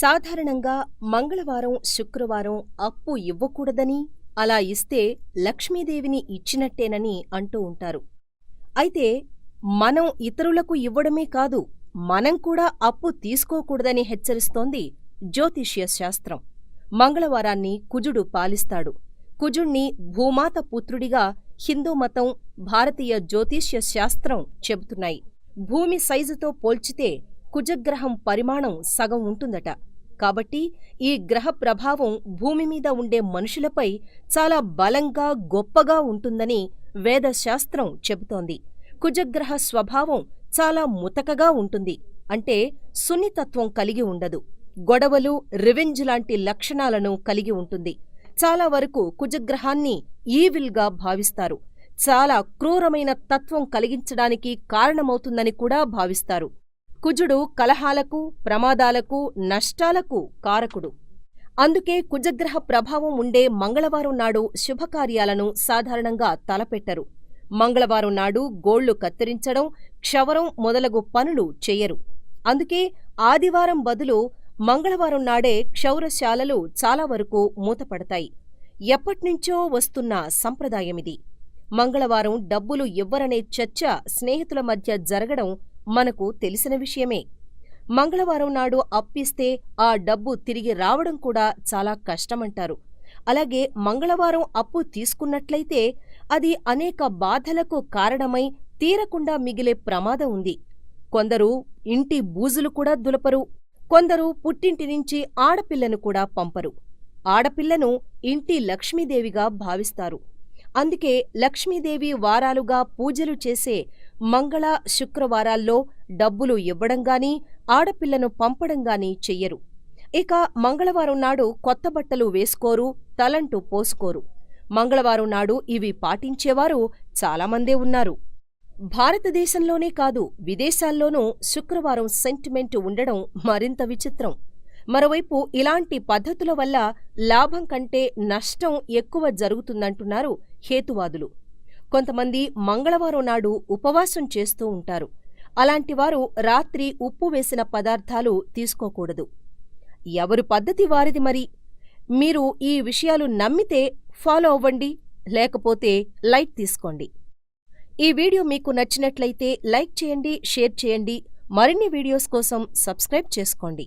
సాధారణంగా మంగళవారం శుక్రవారం అప్పు ఇవ్వకూడదని అలా ఇస్తే లక్ష్మీదేవిని ఇచ్చినట్టేనని అంటూ ఉంటారు. అయితే మనం ఇతరులకు ఇవ్వడమే కాదు మనం కూడా అప్పు తీసుకోకూడదని హెచ్చరిస్తోంది జ్యోతిష్య శాస్త్రం. మంగళవారాన్ని కుజుడు పాలిస్తాడు. కుజుణ్ణి భూమాత పుత్రుడిగా హిందూ మతం భారతీయ జ్యోతిష్య శాస్త్రం చెబుతున్నాయి. భూమి సైజుతో పోల్చితే కుజగ్రహం పరిమాణం సగం ఉంటుందట. కాబట్టి ఈ గ్రహ ప్రభావం భూమి మీద ఉండే మనుషులపై చాలా బలంగా గొప్పగా ఉంటుందని వేదశాస్త్రం చెబుతోంది. కుజగ్రహ స్వభావం చాలా ముతకగా ఉంటుంది. అంటే సున్నితత్వం కలిగి ఉండదు. గొడవలు రివెంజ్ లాంటి లక్షణాలను కలిగి ఉంటుంది. చాలా వరకు కుజగ్రహాన్ని ఈవిల్గా భావిస్తారు. చాలా క్రూరమైన తత్వం కలిగించడానికి కారణమవుతుందని కూడా భావిస్తారు. కుజుడు కలహాలకు ప్రమాదాలకు నష్టాలకు కారకుడు. అందుకే కుజగ్రహ ప్రభావం ఉండే మంగళవారం నాడు శుభకార్యాలను సాధారణంగా తలపెట్టరు. మంగళవారం నాడు గోళ్ళు కత్తిరించడం క్షవరం మొదలగు పనులు చెయ్యరు అందుకే ఆదివారం బదులు మంగళవారం నాడే క్షౌరశాలలు చాలా వరకు మూతపడతాయి. ఎప్పట్నుంచో వస్తున్న సంప్రదాయమిది. మంగళవారం డబ్బులు ఇవ్వరనే చర్చ స్నేహితుల మధ్య జరగడం మనకు తెలిసిన విషయమే. మంగళవారం నాడు అప్పిస్తే ఆ డబ్బు తిరిగి రావడం కూడా చాలా కష్టమంటారు. అలాగే మంగళవారం అప్పు తీసుకున్నట్లయితే అది అనేక బాధలకు కారణమై తీరకుండా మిగిలే ప్రమాదం ఉంది. కొందరు ఇంటి బూజులు కూడా దులపరు. కొందరు పుట్టింటి నుంచి ఆడపిల్లను కూడా పంపరు. ఆడపిల్లను ఇంటి లక్ష్మీదేవిగా భావిస్తారు. అందుకే లక్ష్మీదేవి వారాలుగా పూజలు చేసే మంగళ శుక్రవారాల్లో డబ్బులు ఇవ్వడంగాని ఆడపిల్లను పంపడంగాని చెయ్యరు. ఇక మంగళవారం నాడు కొత్త బట్టలు వేసుకోరు తలంటూ పోసుకోరు. మంగళవారం నాడు ఇవి పాటించేవారు చాలామందే ఉన్నారు. భారతదేశంలోనే కాదు విదేశాల్లోనూ శుక్రవారం సెంటిమెంట్ ఉండడం మరింత విచిత్రం. మరోవైపు ఇలాంటి పద్ధతుల వల్ల లాభం కంటే నష్టం ఎక్కువ జరుగుతుందంటున్నారు హేతువాదులు. కొంతమంది మంగళవారం నాడు ఉపవాసం చేస్తూ ఉంటారు. అలాంటివారు రాత్రి ఉప్పు వేసిన పదార్థాలు తీసుకోకూడదు. ఎవరు పద్ధతి వారిది మరి? మీరు ఈ విషయాలు నమ్మితే ఫాలో అవ్వండి లేకపోతే లైక్ తీసుకోండి. ఈ వీడియో మీకు నచ్చినట్లయితే లైక్ చేయండి షేర్ చేయండి. మరిన్ని వీడియోస్ కోసం సబ్స్క్రైబ్ చేసుకోండి.